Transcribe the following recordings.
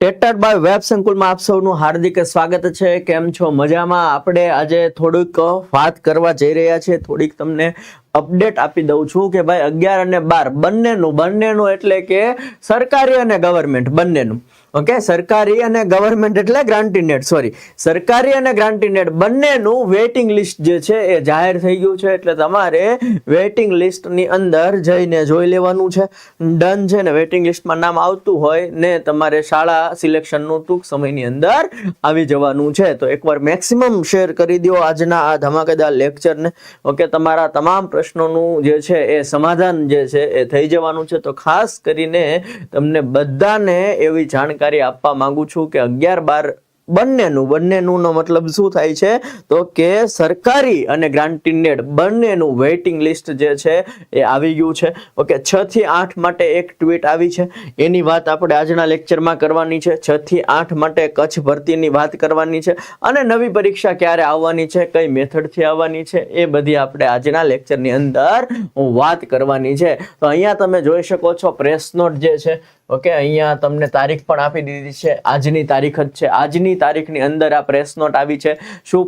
ટેટર્ડ by web સંકુલમાં આપ સૌનું હાર્દિક સ્વાગત છે. કેમ છો? મજામાં? આપણે આજે થોડુંક વાત કરવા જઈ રહ્યા છીએ. થોડીક તમને અપડેટ આપી દઉં છું કે ભાઈ અગિયાર અને બાર બંનેનું બંનેનું એટલે કે સરકારી અને ગવર્મેન્ટ બંનેનું. ઓકે સરકારી અને ગવર્મેન્ટ એટલે ગ્રાન્ટીનેટ સોરી સરકારી અને ગ્રાન્ટીનેટ બંનેનું વેઇટિંગ લિસ્ટ જે છે એ જાહેર થઈ ગયું છે, એટલે તમારે વેઇટિંગ લિસ્ટની અંદર જઈને જોઈ લેવાનું છે. ડન છે ને વેઇટિંગ લિસ્ટમાં નામ આવતું હોય ને તમારે શાળા સિલેક્શનનું ટૂંક સમયની અંદર આવી જવાનું છે. તો એકવાર મેક્સિમમ શેર કરી દો આજના આ ધમાકેદાર લેક્ચરને ઓકે તમારા તમામ પ્રશ્નોનું જે છે એ સમાધાન જે છે એ થઈ જવાનું છે. તો ખાસ કરીને તમને બધાને એવી જાણકારી આપવા માંગુ છું કે અગિયાર બાર બંનેનું બંનેનું નો મતલબ શું થાય છે? તો કે સરકારી અને ગ્રાન્ટીનેડ બંનેનું વેઇટિંગ લિસ્ટ જે છે એ આવી ગયું છે. ઓકે, છ થી આઠ માટે એક ટ્વીટ આવી છે. એની વાત આપણે આજના લેક્ચરમાં કરવાની છે. છ થી આઠ માટે કચ્છ ભરતીની વાત કરવાની છે. અને નવી પરીક્ષા ક્યારે આવવાની છે, કઈ મેથડથી આવવાની છે, એ બધી આપણે આજના લેક્ચરની અંદર વાત કરવાની છે. તો અહીંયા તમે જોઈ શકો છો પ્રેસ નોટ જે છે ઓકે અહીંયા તમને તારીખ પણ આપી દીધી છે. આજની તારીખ જ છે. આજની તારીખની અંદર આ પ્રેસ નોટ આવી છે. શું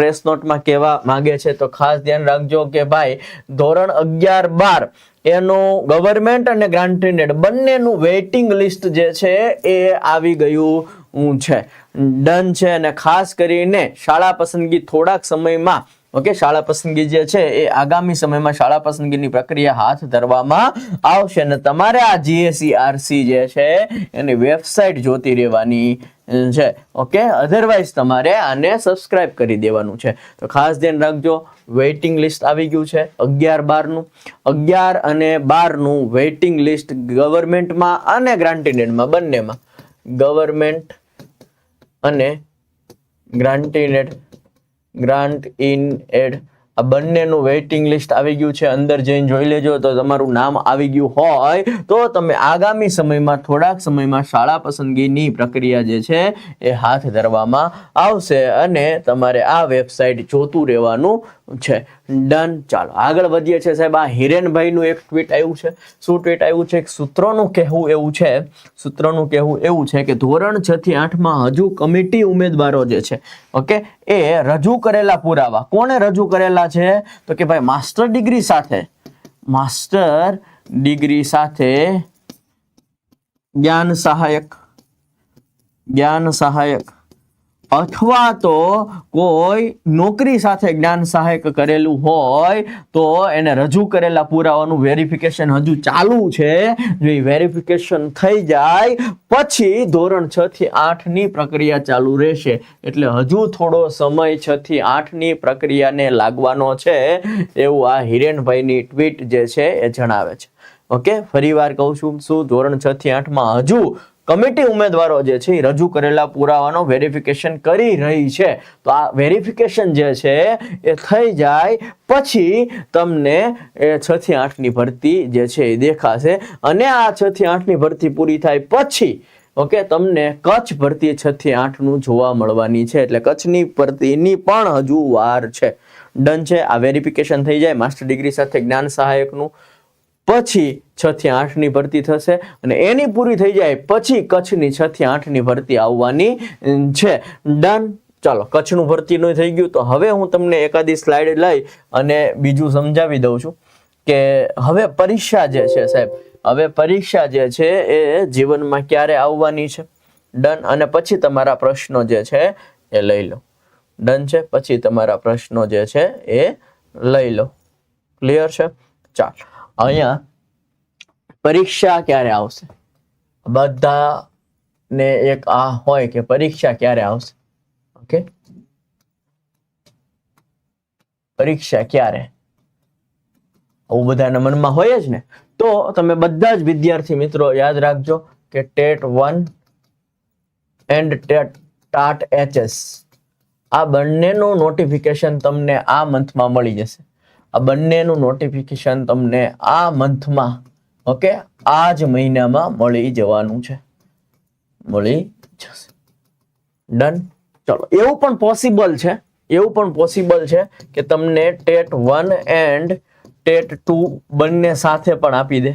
પ્રેસ નોટમાં કહેવા માંગે છે તો ખાસ ધ્યાન રાખજો કે ભાઈ, ધોરણ અગિયાર બાર એનું ગવર્મેન્ટ અને ગ્રાન્ટેડ બંનેનું વેઇટિંગ લિસ્ટ જે છે એ આવી ગયું છે. ડન છે અને ખાસ કરીને શાળા પસંદગી થોડાક સમયમાં ઓકે શાળા પસંદગી જે છે એ આગામી સમયમાં શાળા પસંદગીની પ્રક્રિયા હાથ ધરવામાં આવશે અને તમારે આ જીએસઈઆરસી જે છે એની વેબસાઇટ જોતી રહેવાની છે. ઓકે અધરવાઇઝ તમારે આને સબસ્ક્રાઇબ કરી દેવાનું છે. તો ખાસ ધ્યાન રાખજો વેઇટિંગ લિસ્ટ આવી ગયું છે, અગિયાર બારનું. અગિયાર અને બારનું વેઇટિંગ લિસ્ટ ગવર્મેન્ટમાં અને ગ્રાન્ટીનેડમાં બંનેમાં. ગવર્મેન્ટ અને ગ્રાન્ટીનેડ ગ્રાન્ટ ઇન એડ. આ બંનેનું વેઇટિંગ લિસ્ટ આવી ગયું છે. અંદર જઈને જોઈ લેજો. તો તમારું નામ આવી ગયું હોય તો તમે આગામી સમયમાં, થોડાક સમયમાં શાળા પસંદગીની પ્રક્રિયા જે છે એ હાથ ધરવામાં આવશે અને તમારે આ વેબસાઇટ જોતું રહેવાનું છે. ડન ચાલો, આગળ વધીએ છીએ સાહેબ. આ હિરેનભાઈનું એક ટ્વીટ આવ્યું છે. શું ટ્વીટ આવ્યું છે? સૂત્રોનું કહેવું એવું છે, સૂત્રોનું કહેવું એવું છે કે ધોરણ છ થી આઠમાં હજુ કમિટી ઉમેદવારો જે છે, ઓકે, એ રજૂ કરેલા પુરાવા. કોણે રજૂ કરેલા છે? તો કે ભાઈ, માસ્ટર ડિગ્રી સાથે, માસ્ટર ડિગ્રી સાથે જ્ઞાન સહાયક જ્ઞાન સહાયક. અથવા તો કોઈ નોકરી સાથે જ્ઞાન સહાયક કરેલું હોય, તો એને રજૂ કરેલા પુરાવાનું વેરિફિકેશન હજુ ચાલુ છે. જો એ વેરિફિકેશન થઈ જાય, પછી ધોરણ છ થી આઠની પ્રક્રિયા ચાલુ રહેશે. એટલે હજુ થોડો સમય છ થી આઠની પ્રક્રિયાને લાગવાનો છે. એવું આ હિરેનભાઈની ટ્વીટ જે છે એ જણાવે છે. ઓકે? ફરી વાર કહું છું, શું ધોરણ છ થી આઠમાં હજુ કમિટી ઉમેદવારો જે છે એ રજૂ કરેલા પુરાવાનો વેરિફિકેશન કરી રહી છે. તો આ વેરિફિકેશન જે છે એ થઈ જાય પછી તમને છ થી આઠની ભરતી જે છે એ દેખાશે. અને આ છ થી આઠની ભરતી પૂરી થાય પછી, ઓકે, તમને કચ્છ ભરતી છ થી આઠનું જોવા મળવાની છે. એટલે કચ્છની ભરતીની પણ હજુ વાર છે. ડન છે. આ વેરિફિકેશન થઈ જાય. માસ્ટર ડિગ્રી સાથે જ્ઞાન સહાયકનું પછી છ થી આઠની ભરતી થશે અને એની પૂરી થઈ જાય પછી કચ્છની છ થી આઠની ભરતી આવવાની છે. ડન ચાલો, કચ્છનું ભરતીનું થઈ ગયું. તો હવે હું તમને એકાદી સ્લાઇડ લઈ અને બીજું સમજાવી દઉં છું કે હવે પરીક્ષા જે છે સાહેબ, હવે પરીક્ષા જે છે એ જીવનમાં ક્યારે આવવાની છે? ડન અને પછી તમારા પ્રશ્નો જે છે એ લઈ લો. ડન છે. પછી તમારા પ્રશ્નો જે છે એ લઈ લો. ક્લિયર છે? ચાલ. અહીંયા પરીક્ષા ક્યારે આવશે? બધા ને એક આ હોય કે પરીક્ષા ક્યારે આવશે? ઓકે? પરીક્ષા ક્યારે? આવું બધાના મનમાં હોય જ ને? તો તમે બધા જ વિદ્યાર્થી મિત્રો યાદ રાખજો કે TET one and TET TAT HS આ બંનેનું નોટિફિકેશન તમને આ મંથમાં મળી જશે. આ બંનેનું નોટિફિકેશન તમને આ મંથમાં ઓકે આ જ મહિનામાં મળી જવાનું છે. મળી જશે. ડન ચલો, એવું પણ પોસિબલ છે, એવું પણ પોસિબલ છે કે તમને TET one and TET two બંને સાથે પણ આપી દે.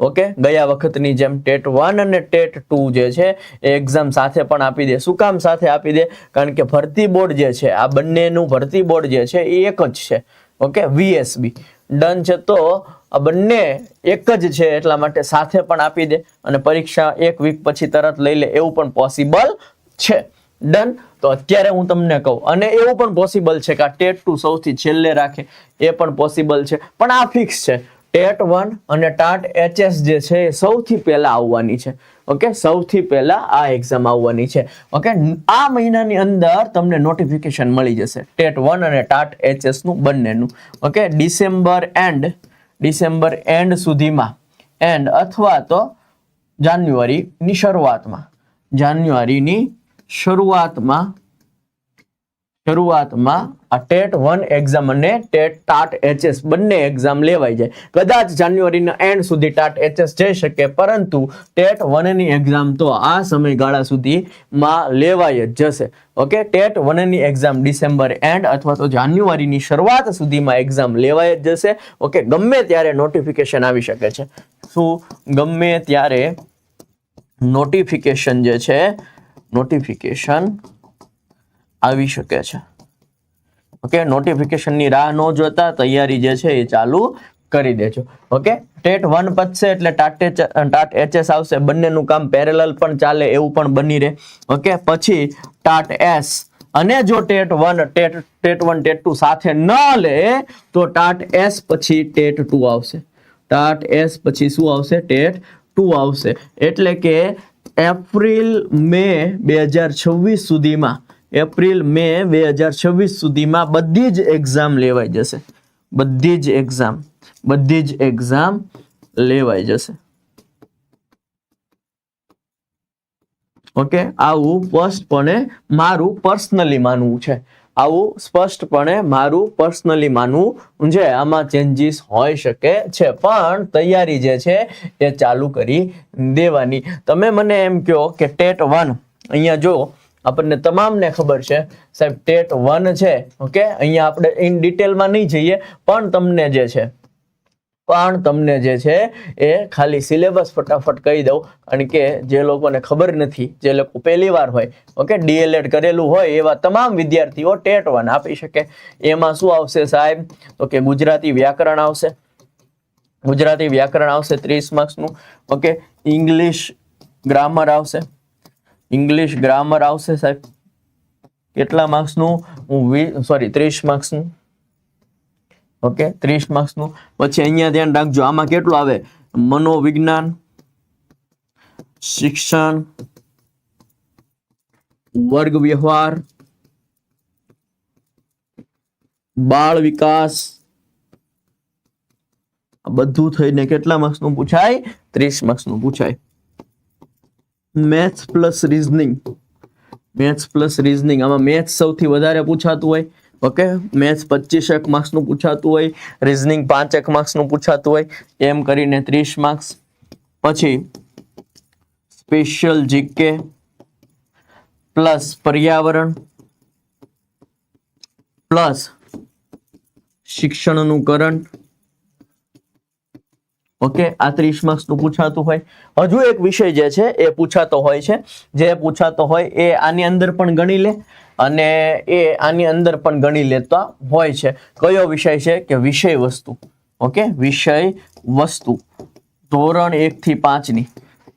ઓકે ગયા વખતની જેમ ટેટ વન અને ટેટ ટુ જે છે, એ એક્ઝામ સાથે પણ આપી દે. શું કામ સાથે આપી દે? કારણ કે ભરતી બોર્ડ જે છે, આ બંનેનું ભરતી બોર્ડ જે છે, એ એક જ છે. ઓકે વીએસબી ડન છે તો આ બંને એક જ છે એટલા માટે સાથે પણ આપી દે અને પરીક્ષા એક વીક પછી તરત લઈ લે, એવું પણ પોસિબલ છે. ડન તો અત્યારે હું તમને કહું, અને એવું પણ પોસિબલ છે કે આ ટેટ ટુ સૌથી છેલ્લે રાખે, એ પણ પોસિબલ છે. પણ આ ફિક્સ છે. ટેટ વન અને ટાટ એચએસ જે છે એ સૌથી પહેલા આવવાની છે. ઓકે સૌથી પહેલા આ એક્ઝામ આવવાની છે. ઓકે આ મહિનાની અંદર તમને નોટિફિકેશન મળી જશે. ટેટ વન અને ટાટ એચએસનું બંનેનું. Okay December end December end સુધીમાં. એન્ડ અથવા તો જાન્યુઆરીની શરૂઆતમાં. જાન્યુઆરીની શરૂઆતમાં શરૂઆતમાં આ ટેટ વન એક્ઝામ અને ટેટ ટાટ એચએસ બંને એક્ઝામ લેવાઈ જાય. કદાચ જાન્યુઆરીના એન્ડ સુધી ટાટ એચએસ જઈ શકે, પરંતુ ટેટ વનની એક્ઝામ તો આ સમયગાળા સુધીમાં લેવાઈ જ જશે. ઓકે? ટેટ વનની એક્ઝામ ડિસેમ્બર એન્ડ અથવા તો જાન્યુઆરીની શરૂઆત સુધીમાં એક્ઝામ લેવાઈ જ જશે. ઓકે? ગમે ત્યારે નોટિફિકેશન આવી શકે છે. શું ગમે ત્યારે નોટિફિકેશન જે છે નોટિફિકેશન આવી શકે છે. ઓકે નોટિફિકેશનની રાહ ન જોતા તૈયારી જે છે એ ચાલુ કરી દેજો. ઓકે ટેટ વન પતશે એટલે ટાટ એચએસ આવશે. બંનેનું કામ પેરેલલ પણ ચાલે એવું પણ બની રહે. ઓકે પછી ટાટ એસ. અને જો TET one, TET TET one, TET two સાથે ન લે, તો ટાટ એસ પછી ટેટ ટુ આવશે. ટાટ એસ પછી શું આવશે? ટેટ ટુ આવશે. એટલે કે એપ્રિલ, મે બે હજાર છવ્વીસ સુધીમાં એપ્રિલ, મે બે હજાર છવ્વીસ સુધીમાં બધી જ એક્ઝામ લેવાઈ જશે. બધી જ એક્ઝામ બધી જ એક્ઝામ લેવાઈ જશે. ઓકે આવું સ્પષ્ટપણે મારું પર્સનલી માનવું છે. આવું સ્પષ્ટપણે મારું પર્સનલી માનવું છે. આમાં ચેન્જીસ હોઈ શકે છે, પણ તૈયારી જે છે એ ચાલુ કરી દેવાની. તમે મને એમ કહો કે ટેટ વન, અહીંયા જો આપણને તમામને ખબર છે. સાહેબ, ટેટ વન છે, ઓકે? અહીંયા આપણે ઇન ડિટેલમાં નહીં જઈએ, પણ તમને જે છે, પણ તમને જે છે એ ખાલી સિલેબસ ફટાફટ કહી દઉં. કારણ કે જે લોકોને ખબર નથી, જે લોકો પહેલી વાર હોય, ઓકે? ડીએલએડ કરેલું હોય એવા તમામ વિદ્યાર્થીઓ ટેટ વન આપી શકે. એમાં શું આવશે સાહેબ? તો કે ગુજરાતી વ્યાકરણ આવશે. ગુજરાતી વ્યાકરણ આવશે ત્રીસ માર્ક્સનું ઓકે? ઇંગ્લિશ ગ્રામર આવશે. ઇંગ્લિશ ગ્રામર આવશે સાહેબ? કેટલા માર્ક્સનું હું સોરી ત્રીસ માર્ક્સનું ઓકે ત્રીસ માર્ક્સનું પછી અહીંયા ધ્યાન રાખજો, આમાં કેટલું આવે? મનોવિજ્ઞાન, શિક્ષણ વર્ગ વ્યવહાર બાળ વિકાસ. બધું થઈને કેટલા માર્ક્સનું પૂછાય? ત્રીસ માર્ક્સનું પૂછાય. Maths plus reasoning maths plus reasoning આમાં મેથ્સ સૌથી વધારે પૂછાતું હોય. ઓકે મેથ્સ પચીસેક માર્ક્સનું પૂછાતું હોય. રીઝનિંગ પાંચેક માર્ક્સનું પૂછાતું હોય. એમ કરીને ત્રીસ માર્ક્સ પછી સ્પેશિયલ જીકે પ્લસ પર્યાવરણ પ્લસ શિક્ષણનું કરંટ ઓકે? આ ત્રીસ માર્ક્સનું પૂછાતું હોય. હજુ એક વિષય જે છે, એ પૂછાતો હોય છે. જે પૂછાતો હોય, એ આની અંદર પણ ગણી લે અને એ આની અંદર પણ ગણી લેતા હોય છે. કયો વિષય છે? કે વિષય વસ્તુ. ઓકે? વિષય વસ્તુ. ધોરણ એક થી પાંચની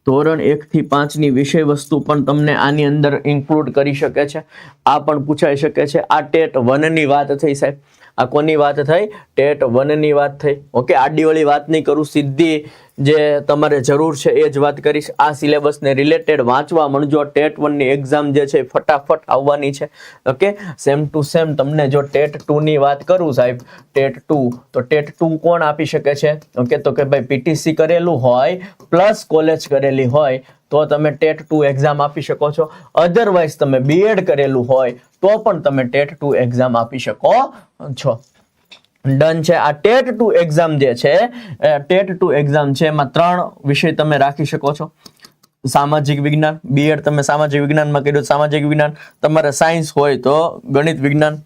ધોરણ એક થી પાંચની વિષય વસ્તુ પણ તમને આની અંદર ઇન્ક્લુડ કરી શકે છે. આ પણ પૂછાઈ શકે છે. આ ટેટ વનની વાત થઈ સાહેબ. આ કોની વાત થઈ? ટેટ વનની વાત થઈ. ઓકે આડીવાળી વાત નહીં કરું સીધી જે તમારે જરૂર છે એ જ વાત કરીશ. આ સિલેબસને રિલેટેડ વાંચવા મળજો. ટેટ વનની એક્ઝામ જે છે ફટાફટ આવવાની છે. ઓકે સેમ ટુ સેમ તમને જો ટેટ ટુની વાત કરું સાહેબ ટેટ ટુ તો ટેટ ટુ કોણ આપી શકે છે? ઓકે તો કે ભાઈ પીટીસી કરેલું હોય પ્લસ કોલેજ કરેલી હોય, તો તમે ટેટ ટુ એક્ઝામ આપી શકો છો. અધરવાઇઝ તમે બીએડ કરેલું હોય, તો પણ તમે ટેટ ટુ એક્ઝામ આપી શકો છો. ડન છે. આ ટેટ ટુ એક્ઝામ જે છે ટેટ ટુ એક્ઝામ છે, એમાં ત્રણ વિષય તમે રાખી શકો છો. સામાજિક વિજ્ઞાન બીએડ તમે સામાજિક વિજ્ઞાનમાં કર્યું, સામાજિક વિજ્ઞાન. તમારે સાયન્સ હોય તો ગણિત વિજ્ઞાન,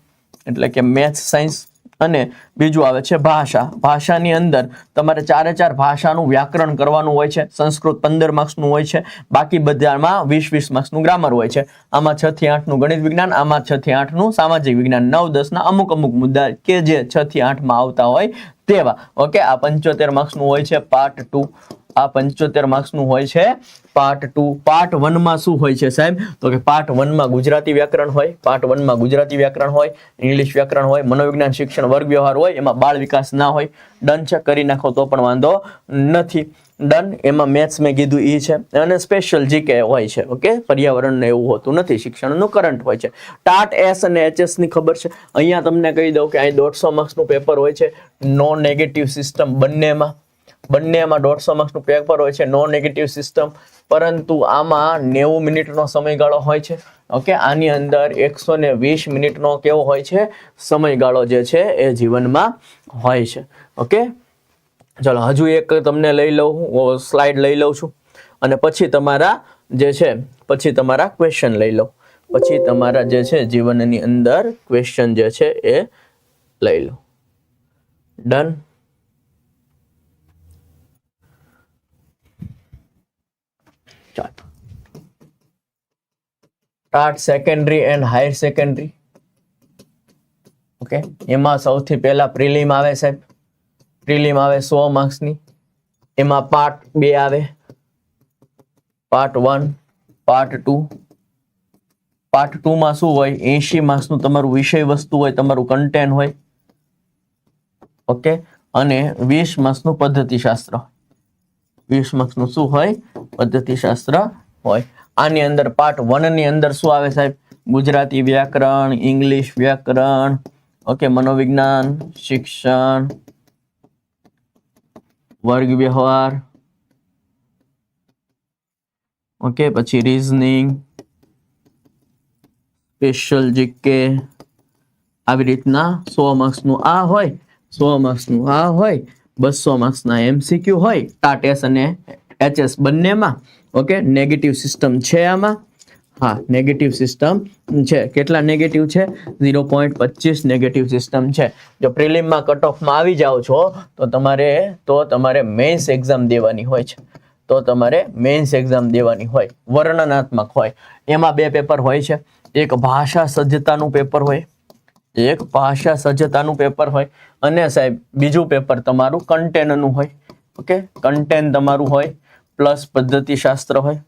એટલે કે મેથ્સ સાયન્સ અને બીજું આવે છે ભાષા. ભાષાની અંદર તમારે ચારે ચાર ભાષાનું વ્યાકરણ કરવાનું હોય છે. સંસ્કૃત પંદર માર્ક્સનું હોય છે. બાકી બધામાં વીસ વીસ માર્ક્સનું ગ્રામર હોય છે. આમાં છ થી આઠનું ગણિત વિજ્ઞાન, આમાં છ થી આઠનું સામાજિક વિજ્ઞાન, નવ, દસના અમુક અમુક મુદ્દા કે જે છ થી આઠમાં આવતા હોય તેવા. ઓકે, આ પંચોતેર માર્ક્સનું હોય છે. પાર્ટ ટુ આ પંચોતેર માર્ક્સનું હોય છે. પાર્ટ ટુ, પાર્ટ વનમાં શું હોય છે સાહેબ? તો કે પાર્ટ વનમાં ગુજરાતી વ્યાકરણ હોય, પાર્ટ વનમાં ગુજરાતી વ્યાકરણ હોય, ઇંગ્લિશ વ્યાકરણ હોય, મનોવિજ્ઞાન, શિક્ષણ વર્ગ વ્યવહાર હોય, એમાં બાળ વિકાસ ના હોય, ડન છે, કરી નાખો તો પણ વાંધો નથી. ડન, એમાં મેથ્સ મેં કીધું એ છે અને સ્પેશિયલ જીકે હોય છે, ઓકે? પર્યાવરણ ને એવું હોતું નથી, શિક્ષણનું કરંટ હોય છે. ટાટ, એસ અને એચએસની ખબર છે? અહીંયા તમને કહી દઉં કે અહીં દોઢસો માર્ક્સનું પેપર હોય છે. નો નેગેટિવ સિસ્ટમ બંનેમાં. બંનેમાં દોઢસો માર્ક્સનું પેપર હોય છે નો નેગેટિવ સિસ્ટમ પરંતુ આમાં નેવું મિનિટનો સમયગાળો હોય છે. ઓકે આની અંદર એકસો ને વીસ મિનિટનો કેવો હોય છે? સમયગાળો જે છે એ જીવનમાં હોય છે. ઓકે ચલો, હજુ એક તમને લઈ લઉં સ્લાઇડ લઈ લઉં છું. અને પછી તમારા જે છે, પછી તમારા ક્વેશ્ચન લઈ લઉં પછી તમારા જે છે, જીવનની અંદર ક્વેશ્ચન જે છે એ લઈ લો. ડન ચાલો. Start secondary and higher secondary okay એમાં સૌથી પહેલા પ્રિલિમ આવે સાહેબ. પ્રિલિમ આવે સો માર્ક્સની એમાં પાર્ટ બે આવે. Part one part two part ટુમાં શું હોય? એંશી માર્ક્સનું તમારું વિષય વસ્તુ હોય, તમારું કન્ટેન્ટ હોય. ઓકે અને વીસ માર્ક્સનું પદ્ધતિશાસ્ત્ર. વીસ માર્ક્સનું શું હોય? પદ્ધતિશાસ્ત્ર હોય. આની અંદર પાર્ટ વનની અંદર શું આવે સાહેબ? ગુજરાતી વ્યાકરણ, ઇંગ્લિશ વ્યાકરણ, ઓકે, મનોવિજ્ઞાન, શિક્ષણ વર્ગ વ્યવહાર ઓકે, પછી રીઝનિંગ સ્પેશિયલ જીકે આવી રીતના સો માર્ક્સનું આ હોય, સો માર્ક્સનું આ હોય, બસો માર્ક્સના એમસીક્યુ હોય, ટાટેસ અને એચએસ બંનેમાં ઓકે નેગેટિવ સિસ્ટમ છે આમાં. હા નેગેટિવ સિસ્ટમ છે. કેટલા નેગેટિવ છે? ઝીરો પોઈન્ટ પચીસ નેગેટિવ સિસ્ટમ છે. જો પ્રિલિમમાં કટ ઓફમાં આવી જાઓ છો, તો તમારે તો તમારે મેન્સ એક્ઝામ દેવાની હોય છે. તો તમારે મેન્સ એક્ઝામ દેવાની હોય. વર્ણનાત્મક હોય. એમાં બે પેપર હોય છે. એક ભાષા સજ્જતાનું પેપર હોય. એક ભાષા સજ્જતાનું પેપર હોય. અને સાહેબ, બીજું પેપર તમારું કન્ટેનનું હોય. ઓકે કન્ટેન તમારું હોય. પ્લસ પદ્ધતિશાસ્ત્ર હોય.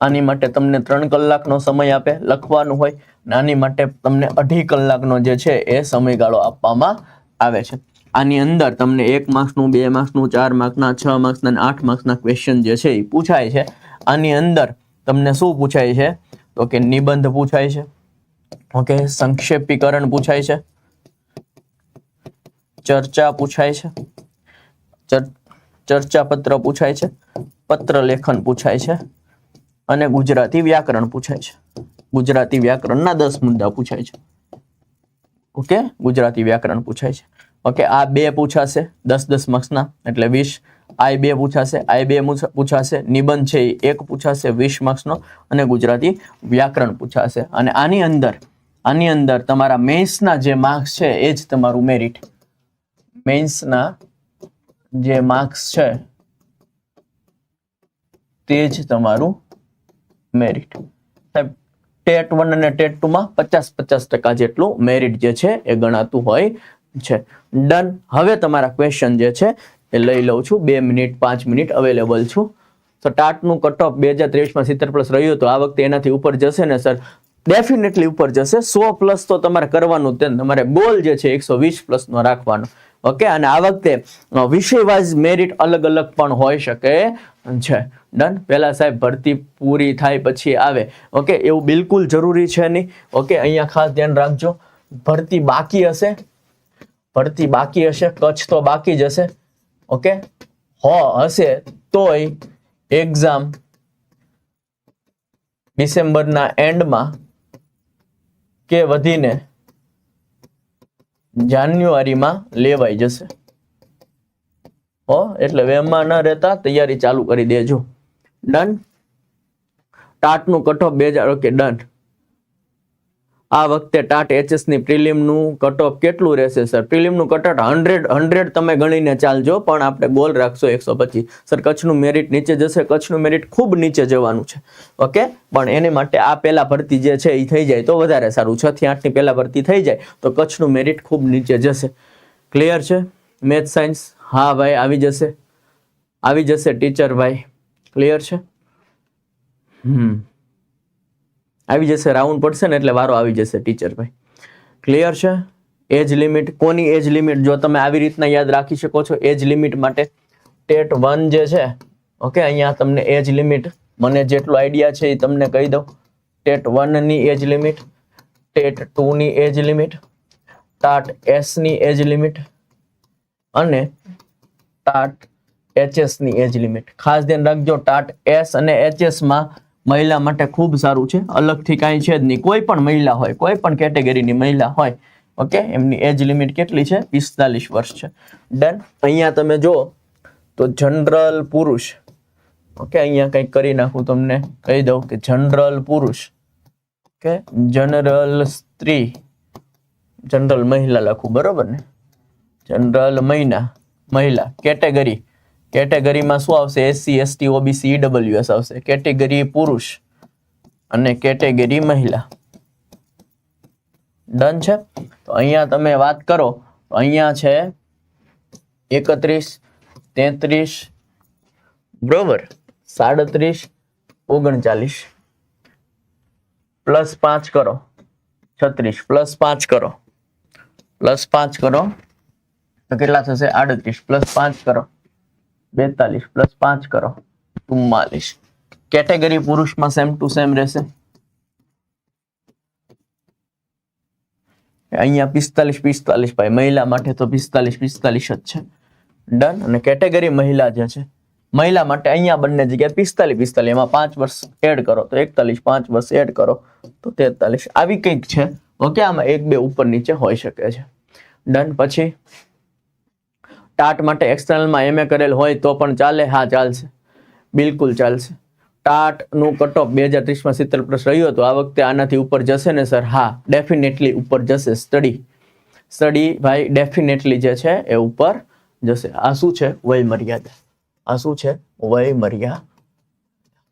આની માટે તમને ત્રણ કલાકનો સમય આપે, લખવાનું હોય આની માટે તમને અઢી કલાકનો જે છે એ સમયગાળો આપવામાં આવે છે. આની અંદર તમને એક માર્ક્સનું, બે માર્ક્સનું, ચાર માર્ક્સના, છ માર્ક્સના આઠ માર્ક્સના ક્વેશ્ચન જે છે એ પૂછાય છે. આની અંદર તમને શું પૂછાય છે? તો કે નિબંધ પૂછાય છે. ઓકે, સંક્ષેપીકરણ પૂછાય છે. ચર્ચા પૂછાય છે. ચર- ચર્ચા પત્ર પૂછાય છે પત્ર લેખન પૂછાય છે અને ગુજરાતી વ્યાકરણ પૂછાય છે. ગુજરાતી વ્યાકરણના દસ મુદ્દા પૂછાય છે. ઓકે? ગુજરાતી વ્યાકરણ પૂછાય છે. ઓકે, આ બે પૂછાશે, દસ દસ માર્ક્સના, એટલે વીસ. આ બે પૂછાશે આ બે પૂછાશે, નિબંધ છે એક પૂછાશે, વીસ માર્ક્સનો, અને ગુજરાતી વ્યાકરણ પૂછાશે. અને આની અંદર આની અંદર તમારા મેન્સના જે માર્ક્સ છે, એ જ તમારું મેરિટ. મેન્સના જે માર્ક્સ છે, તે જ તમારું મેરિટ સાહેબ, ટેટ વન અને ટેટ ટુ માં પચાસ પચાસ ટકા જેટલું મેરિટ જે છે એ ગણાતું હોય છે. ડન હવે તમારા ક્વેશ્ચન જે છે એ લઈ લઉં છું. બે મિનિટ, પાંચ મિનિટ અવેલેબલ છું. તો ટાટનું કટ ઓફ બે હજાર ત્રેવીસમાં સિત્તેર પ્લસ રહ્યું હતું આ વખતે એનાથી ઉપર જશે ને સર ડેફિનેટલી ઉપર જશે. સો પ્લસ તો તમારે કરવાનું તે તમારે ગોલ જે છે એકસો વીસ પ્લસનો રાખવાનો. ઓકે અને આ વખતે વિષય વાઇઝ મેરિટ અલગ અલગ પણ હોઈ શકે છે. ડન પહેલાં સાહેબ, ભરતી પૂરી થાય પછી આવે. ઓકે એવું બિલકુલ જરૂરી છે નહીં. ઓકે અહીંયા ખાસ ધ્યાન રાખજો. ભરતી બાકી હશે. ભરતી બાકી હશે, કચ્છ તો બાકી જ હશે. ઓકે હો, હશે, તોય એક્ઝામ ડિસેમ્બરના એન્ડમાં કે વધીને જાન્યુઆરીમાં લેવાઈ જશે. હો, એટલે વેમમાં ન રહેતા, તૈયારી ચાલુ કરી દેજો. ડન ટાટનું ઓફ બે હજાર ઓકે ડન આ વખતે ટાટ એચએસની પ્રિલિમનું કટ કેટલું રહેશે સર પ્રિલિમનું કટ ઓફ હંડ્રેડ હંડ્રેડ તમે ગણીને ચાલજો, પણ આપણે ગોલ રાખશો એકસો પચીસ. સર કચ્છનું મેરિટ નીચે જશે, કચ્છનું મેરિટ ખૂબ નીચે જવાનું છે. ઓકે પણ એને માટે આ પહેલા ભરતી જે છે એ થઈ જાય તો વધારે સારું. છ થી આઠની પહેલા ભરતી થઈ જાય તો કચ્છનું મેરિટ ખૂબ નીચે જશે. ક્લિયર છે? મેથ સાયન્સ હા ભાઈ, આવી જશે. આવી જશે ટીચર ભાઈ. ક્લિયર છે? હમ. આવી જશે, રાઉન્ડ પડશે ને એટલે વારો આવી જશે ટીચર ભાઈ. ક્લિયર છે? એજ લિમિટ કોની એજ લિમિટ જો તમે આવી રીતના યાદ રાખી શકો છો એજ લિમિટ માટે ટેટ વન જે છે, ઓકે, અહીંયા તમને એજ લિમિટ મને જેટલો આઈડિયા છે એ તમને કહી દઉં. ટેટ વનની એજ લિમિટ ટેટ ટુની એજ લિમિટ ટાટ એસની એજ લિમિટ અને ટાટ એચએસની એજ લિમિટ ખાસ ધ્યાન રાખજો, ટાટ એસ અને એચએસમાં મહિલા માટે ખૂબ સારું છે. અલગથી કાંઈ છે જ નહીં. કોઈ પણ મહિલા હોય, કોઈ પણ કેટેગરીની મહિલા હોય, ઓકે, એમની એજ લિમિટ કેટલી છે? પિસ્તાલીસ વર્ષ છે. ડન. અહીંયા તમે જો તો જનરલ પુરુષ, ઓકે, અહીંયા કંઈક કરી નાખું તમને. કહી દઉં કે જનરલ પુરુષ, ઓકે, જનરલ સ્ત્રી, જનરલ મહિલા લખું, બરોબર ને? જનરલ મહિના મહિલા, કેટેગરી. કેટેગરીમાં શું આવશે? એસસી એસટી ઓબીસી ડબલ્યુએસ આવશે. કેટેગરી પુરુષ અને કેટેગરી મહિલા. ડન છે? તો અહીંયા તમે વાત કરો. અહીંયા છે એકત્રીસ, તેત્રીસ, બરોબર. સાડત્રીસ, ઓગણચાલીસ. પ્લસ પાંચ કરો. છત્રીસ. પ્લસ પાંચ કરો. પ્લસ પાંચ કરો. તો કેટલા થશે? આડત્રીસ. પ્લસ પાંચ કરો. બેતાલીસ પ્લસ પાંચ કરો, ચુમ્માલીસ. કેટેગરી પુરુષમાં સેમ ટુ સેમ રહેશે. અહીંયા પિસ્તાલીસ પિસ્તાલીસ ભાઈ, મહિલા માટે તો પિસ્તાલીસ પિસ્તાલીસ જ છે. ડન અને કેટેગરી મહિલા જે છે, મહિલા માટે અહીંયા બંને જગ્યાએ પિસ્તાલીસ પિસ્તાલીસ, એમાં પાંચ વર્ષ એડ કરો, તો એકતાલીસ, પાંચ વર્ષ એડ કરો, તો તેતાલીસ. આવી કંઈક છે, ઓકે, આમાં એક, બે ઉપર નીચે હોઈ શકે છે. ડન પછી ટાટ માટે એક્સટર્નલમાં એમએ કરેલ હોય તો પણ ચાલે, હા, ચાલશે. બિલકુલ ચાલશે. ટાટનું કટ ઓફ બે હજાર ત્રીસમાં સિત્તેર પ્લસ રહ્યું હતું. આ વખતે આનાથી ઉપર જશે ને સર હા ડેફિનેટલી ઉપર જશે. સ્ટડી સ્ટડી ભાઈ ડેફિનેટલી જે છે એ ઉપર જશે. આ શું છે? વય મર્યાદા. આ શું છે? વય મર્યાદા.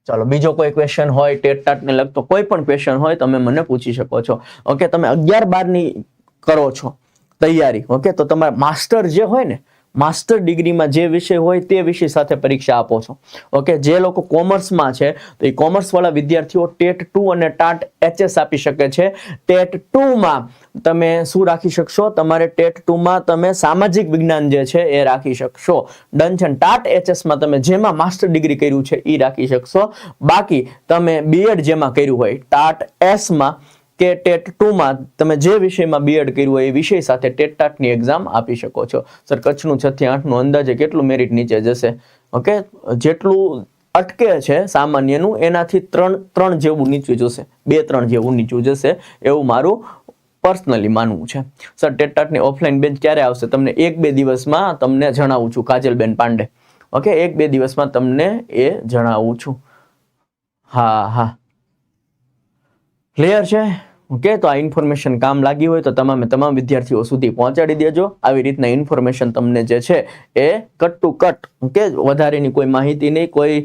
ચાલો, બીજો કોઈ ક્વેશ્ચન હોય ટેટ ટાટને લગતો કોઈ પણ ક્વેશ્ચન હોય, તમે મને પૂછી શકો છો. ઓકે તમે અગિયાર બારની કરો છો. તૈયારી. ઓકે તો તમારા માસ્ટર જે હોય ને માસ્ટર ડિગ્રીમાં જે વિષય હોય તે વિષય સાથે પરીક્ષા આપો છો. ઓકે જે લોકો કોમર્સમાં છે, તો એ કોમર્સવાળા વિદ્યાર્થીઓ ટેટ ટુ અને ટાટ એચએસ આપી શકે છે. ટેટ ટુમાં તમે શું રાખી શકશો? તમારે ટેટ ટુમાં તમે સામાજિક વિજ્ઞાન જે છે એ રાખી શકશો. ડન છે ટાટ એચએસમાં તમે જેમાં માસ્ટર ડિગ્રી કર્યું છે એ રાખી શકશો. બાકી તમે બીએડ જેમાં કર્યું હોય, ટાટ એસમાં કે ટેટ ટુમાં તમે જે વિષયમાં બીએડ કર્યું હોય એ વિષય સાથે ટેટ ટાટની એક્ઝામ આપી શકો છો. સર કચ્છનું છથી આઠનું અંદાજે કેટલું મેરિટ નીચે જશે? ઓકે જેટલું અટકે છે સામાન્યનું, એનાથી ત્રણ ત્રણ જેવું નીચું જશે. બે, ત્રણ જેવું નીચું જશે. એવું મારું પર્સનલી માનવું છે. સર ટેટ ટાટની ઓફલાઈન બેન્ચ ક્યારે આવશે? તમને એક, બે દિવસમાં તમને જણાવું છું, કાજલબેન પાંડે. ઓકે એક, બે દિવસમાં તમને એ જણાવું છું. હા હા. ક્લિયર છે? ઓકે, તો આ ઇન્ફોર્મેશન કામ લાગી હોય તો તમામે તમામ વિદ્યાર્થીઓ સુધી પહોંચાડી દેજો. આવી રીતના ઇન્ફોર્મેશન તમને જે છે એ કટ ટુ કટ ઓકે, વધારેની કોઈ માહિતી નહીં, કોઈ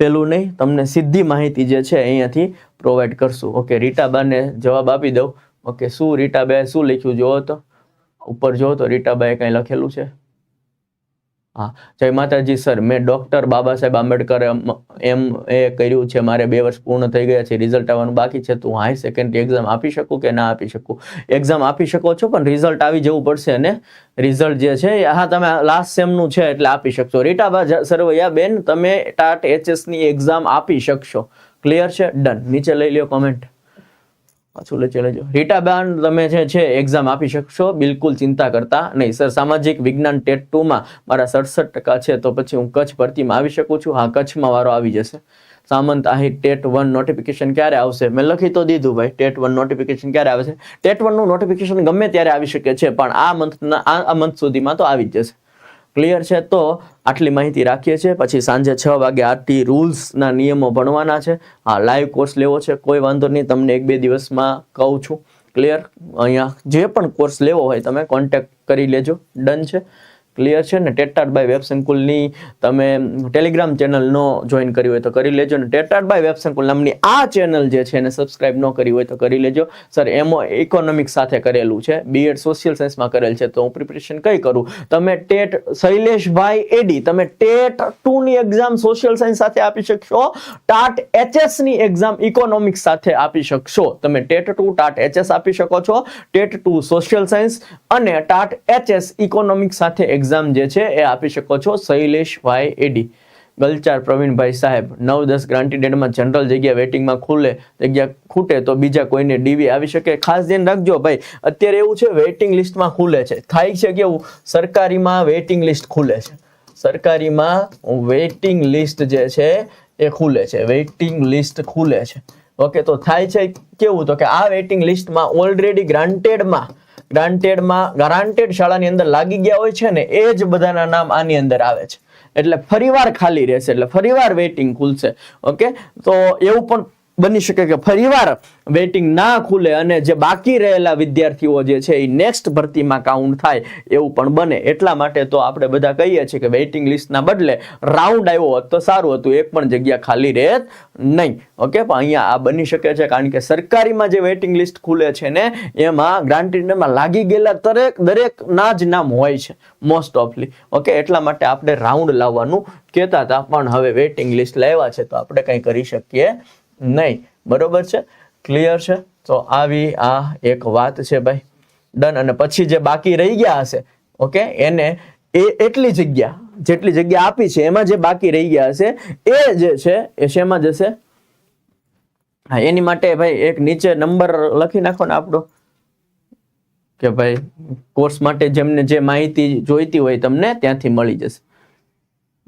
પેલું નહીં, તમને સીધી માહિતી જે છે અહીંયાથી પ્રોવાઈડ કરશું. ઓકે રીટાબાને જવાબ આપી દઉં. ઓકે, શું રીટાબાએ શું લખ્યું? જુઓ તો. ઉપર જુઓ તો રીટાબાએ કંઈ લખેલું છે. હા. જય માતાજી, સર. મેં ડોક્ટર બાબા સાહેબ આંબેડકર એમ એ કર્યું છે, મારે બે વર્ષ પૂર્ણ થઈ ગયા છે, રિઝલ્ટ આવવાનું બાકી છે. તો હાઈ સેકન્ડરી એક્ઝામ આપી શકું કે ના આપી શકું? એક્ઝામ આપી શકો છો, પણ રિઝલ્ટ આવી જવું પડશે અને રિઝલ્ટ જે છે હા, તમે લાસ્ટ સેમનું છે એટલે આપી શકશો. રીટાબા સરવૈયા બેન, તમે ટાટ એચએસની એક્ઝામ આપી શકશો. ક્લિયર છે? ડન નીચે લઈ લ્યો કોમેન્ટ પાછું લઈ લેજો. રીટાબેન તમે જે છે એક્ઝામ આપી શકશો. બિલકુલ ચિંતા કરતા નહીં. સર, સામાજિક વિજ્ઞાન ટેટ ટુમાં મારા સડસઠ ટકા છે, તો પછી હું કચ્છ ભરતીમાં આવી શકું છું? હા, કચ્છમાં વારો આવી જશે. સામંત, અહીં ટેટ વન નોટિફિકેશન ક્યારે આવશે? મેં લખી તો દીધું ભાઈ, ટેટ વન નોટિફિકેશન ક્યારે આવે છે? ટેટ વનનું નોટિફિકેશન ગમે ત્યારે આવી શકે છે, પણ આ મંથના, આ આ મંથ સુધીમાં તો આવી જ જશે. ક્લિયર છે? તો આટલી માહિતી રાખીએ છીએ. પછી સાંજે છ વાગે આરટી રૂલ્સના નિયમો ભણવાના છે. હા લાઈવ કોર્સ લેવો છે. કોઈ વાંધો નહીં, તમને એક બે દિવસમાં કહું છું. ક્લિયર અહીંયા જે પણ કોર્સ લેવો હોય, તમે કોન્ટેક્ટ કરી લેજો. ડન છે. ક્લિયર છે ને? ટેટાટ બાય વેબ સંકુલની તમે ટેલિગ્રામ ચેનલ નો જોઈન કરી હોય તો કરી લેજો ને? ટેટાટ બાય વેબ સંકુલ નામની આ ચેનલ જે છે એને સબસ્ક્રાઇબ ન કરી હોય તો કરી લેજો. સર એમો ઇકોનોમિક્સ સાથે કરેલું છે. બીએડ સોશિયલ સાયન્સમાં કરેલ છે. તો હું પ્રિપરેશન કઈ કરું? તમે ટેટ શૈલેષભાઈ એડી તમે ટેટ ટુની એક્ઝામ સોશિયલ સાયન્સ સાથે આપી શકશો. ટાટ એચએસની એક્ઝામ ઇકોનોમિક્સ સાથે આપી શકશો. તમે ટેટ ટુ, ટાટ એચએસ આપી શકો છો. ટેટ ટુ સોશિયલ સાયન્સ અને ટાટ એચએસ ઇકોનોમિક્સ સાથે એક્ઝામ જે છે, એ આપી શકો છો શૈલેષભાઈ એડી ગલચાર પ્રવીણભાઈ સાહેબ, નવ દસ ગ્રાન્ટીડેડમાં જનરલ જગ્યા વેટિંગમાં ખુલે, જગ્યા ખૂટે તો બીજા કોઈને ડીવી આવી શકે. ખાસ ધ્યાન રાખજો ભાઈ, અત્યારે એવું છે વેઇટિંગ લિસ્ટમાં ખુલે છે. થાય છે કેવું સરકારીમાં વેઇટિંગ લિસ્ટ ખુલે છે. સરકારીમાં વેઇટિંગ લિસ્ટ જે છે, એ ખુલે છે. વેઇટિંગ લિસ્ટ ખુલે છે. ઓકે, તો થાય છે કેવું? તો કે આ વેઇટિંગ લિસ્ટમાં ઓલરેડી ગ્રાન્ટેડમાં ગ્રાન્ટેડમાં ગ્રાન્ટેડ શાળાની અંદર લાગી ગયા હોય છે ને, એ જ બધાના નામ આની અંદર આવે છે. એટલે ફરીવાર ખાલી રહેશે, એટલે ફરીવાર વેઇટિંગ ખુલશે. ઓકે તો એવું પણ બની શકે કે ફરીવાર વેઇટિંગ ના ખુલે અને જે બાકી રહેલા વિદ્યાર્થીઓ જે છે એ નેક્સ્ટ ભરતીમાં કાઉન્ટ થાય એવું પણ બને. એટલા માટે તો આપણે બધા કહીએ છીએ કે વેઇટિંગ લિસ્ટના બદલે રાઉન્ડ આવ્યો હોત તો સારું હતું, એક પણ જગ્યા ખાલી રહેત નહીં. ઓકે પણ અહીંયા આ બની શકે છે કારણ કે સરકારીમાં જે વેઇટિંગ લિસ્ટ ખુલે છે ને, એમાં ગ્રાન્ટીડમાં લાગી ગયેલા દરેક દરેક ના જ નામ હોય છે મોસ્ટ ઓફલી ઓકે એટલા માટે આપણે રાઉન્ડ લાવવાનું કહેતા હતા. પણ હવે વેઇટિંગ લિસ્ટ લાવ્યા છે તો આપણે કંઈ કરી શકીએ નહીં. બરોબર છે? ક્લિયર છે? તો આવી આ એક વાત છે ભાઈ. ડન અને પછી જે બાકી રહી ગયા હશે ઓકે એને એ એટલી જગ્યા, જેટલી જગ્યા આપી છે, એમાં જે બાકી રહી ગયા હશે, એ જે છે, એ શેમાં જશે? હા, એની માટે ભાઈ એક નીચે નંબર લખી નાખો ને આપણો. કે ભાઈ, કોર્સ માટે જેમને જે માહિતી જોઈતી હોય તમને ત્યાંથી મળી જશે.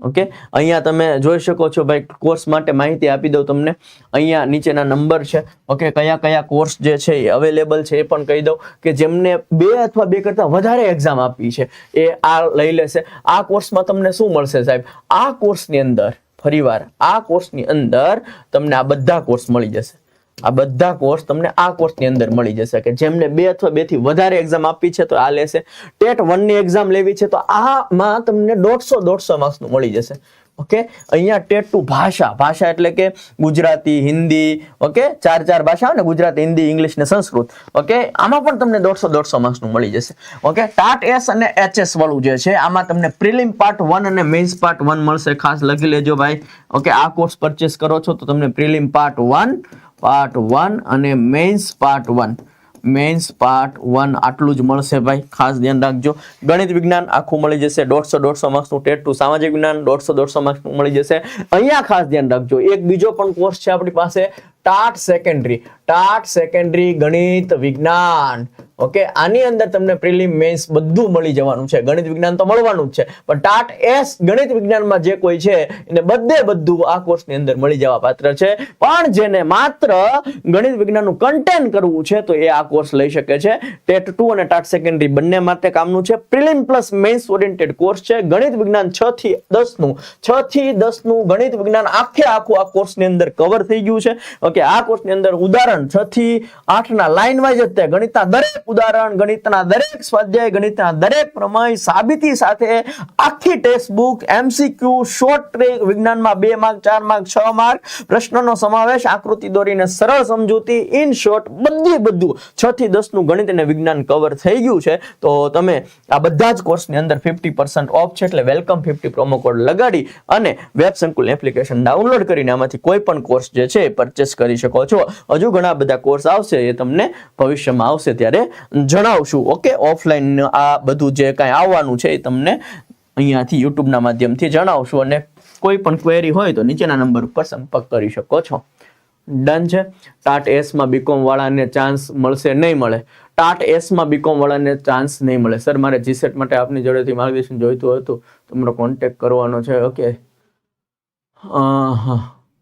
ઓકે? અહીંયા તમે જોઈ શકો છો ભાઈ, કોર્સ માટે માહિતી આપી દઉં તમને. અહીંયા નીચેના નંબર છે. ઓકે, કયા કયા કોર્સ જે છે એ અવેલેબલ છે એ પણ કહી દઉં કે જેમને બે અથવા બે કરતાં વધારે એક્ઝામ આપી છે, એ આ લઈ લેશે. આ કોર્સમાં તમને શું મળશે સાહેબ? આ કોર્સની અંદર, ફરીવાર, આ કોર્સની અંદર તમને આ બધા કોર્સ મળી જશે. આ બધા કોર્સ તમને આ કોર્સની અંદર મળી જશે કે જેમને બે અથવા બેથી વધારે એક્ઝામ આપી છે તો આ લેશે. ટેટ વનની એક્ઝામ લેવી છે તો આમાં તમને દોઢસો દોઢસો માર્ક્સનું મળી જશે. ઓકે? અહીંયા ટેટ ટુ ભાષા. ભાષા એટલે કે ગુજરાતી, હિન્દી, ઓકે? ચાર ચાર ભાષા ને, ગુજરાતી, હિન્દી, ઇંગ્લિશ ને સંસ્કૃત. ઓકે? આમાં પણ તમને દોઢસો દોઢસો માર્ક્સનું મળી જશે. ઓકે? ટાટ એસ અને એચએસ વાળું જે છે, આમાં તમને પ્રિલિમ પાર્ટ વન અને મેન્સ પાર્ટ વન મળશે. ખાસ લખી લેજો ભાઈ. ઓકે? આ કોર્સ પરચેસ કરો છો તો તમને prelim part one part one અને mains part one mains part one આટલું જ મળશે ભાઈ. ખાસ ધ્યાન રાખજો. ગણિત વિજ્ઞાન આખું મળી જશે. દોઢસો દોઢસો માર્ક્સનું ટેટ ટુ સામાજિક વિજ્ઞાન, દોઢસો દોઢસો માર્ક્સનું મળી જશે. અહીંયા ખાસ ધ્યાન રાખજો. એક બીજો પણ કોર્સ છે આપણી પાસે. ટાટ સેકન્ડરી ટાટ સેકન્ડરી ગણિત વિજ્ઞાન. ઓકે, આની અંદર તમને પ્રિલિમ મેન્સ બધું મળી જવાનું છે. ગણિત વિજ્ઞાન તો મળવાનું જ છે, પણ ટાટ એસ ગણિત વિજ્ઞાનમાં જે કોઈ છે, એને બધે બધું આ કોર્સની અંદર મળી જવા પાત્ર છે. પણ જેને માત્ર ગણિત વિજ્ઞાનનું કન્ટેન કરવું છે, તો એ આ કોર્સ લઈ શકે છે. ટેટ ટુ અને ટાટ સેકન્ડરી બંને માટે કામનું છે. Prelim plus mains oriented course છે. ગણિત વિજ્ઞાન છ થી દસનું, છ થી દસનું ગણિત વિજ્ઞાન આખે આખું આ કોર્સની અંદર કવર થઈ ગયું છે. ઓકે, આ કોર્સની અંદર ઉદાહરણ છ થી આઠ ના લાઈન વાઇઝ જ ગણિતના દરેક ઉદાહરણ, ગણિતના દરેક સ્વાધ્યાય, ગણિતના દરેક પ્રમેય સાબિતી સાથે આખી text book MCQ short track વિજ્ઞાનમાં બે માર્ક, ચાર માર્ક, છ માર્ક પ્રશ્નનો સમાવેશ, આકૃતિ દોરીને સરળ સમજૂતી ઇન શોર્ટ બધી બધું છ થી દસનું ગણિત અને વિજ્ઞાન કવર થઈ ગયું છે. તો તમે આ બધા જ કોર્સની અંદર ફિફ્ટી પર્સન્ટ ઓફ છે એટલે વેલકમ ફિફ્ટી પ્રોમો કોડ લગાડી અને વેબ સંકુલ એપ્લિકેશન ડાઉનલોડ કરીને આમાંથી કોઈ પણ કોર્સ જે છે પરચેસ કરી શકો છો. હજુ ઘણા બધા કોર્સ આવશે, એ તમને ભવિષ્યમાં આવશે ત્યારે જણાવશું. ઓકે ઓફલાઈન આ બધું જે કાંઈ આવવાનું છે, એ તમને અહીંયાથી યુટ્યુબના માધ્યમથી જણાવશું અને કોઈ પણ ક્વેરી હોય તો નીચેના નંબર ઉપર સંપર્ક કરી શકો છો. ડન છે. ટાટ એસમાં બીકોમ વાળાને ચાન્સ મળશે, નહીં મળે. ટાટ એસમાં બીકોમ વાળાને ચાન્સ નહીં મળે. સર મારે જીસેટ માટે આપની જોડેથી માર્ગદર્શન જોઈતું હતું. તમારો કોન્ટેક્ટ કરવાનો છે ઓકે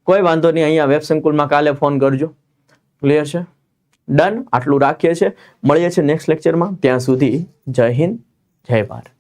કોઈ વાંધો નહીં, અહીંયા વેબ સંકુલમાં કાલે ફોન કરજો. ક્લિયર છે? ડન આટલું રાખીએ છીએ. મળીએ છીએ નેક્સ્ટ લેક્ચરમાં ત્યાં સુધી જય હિન્દ, જય ભારત.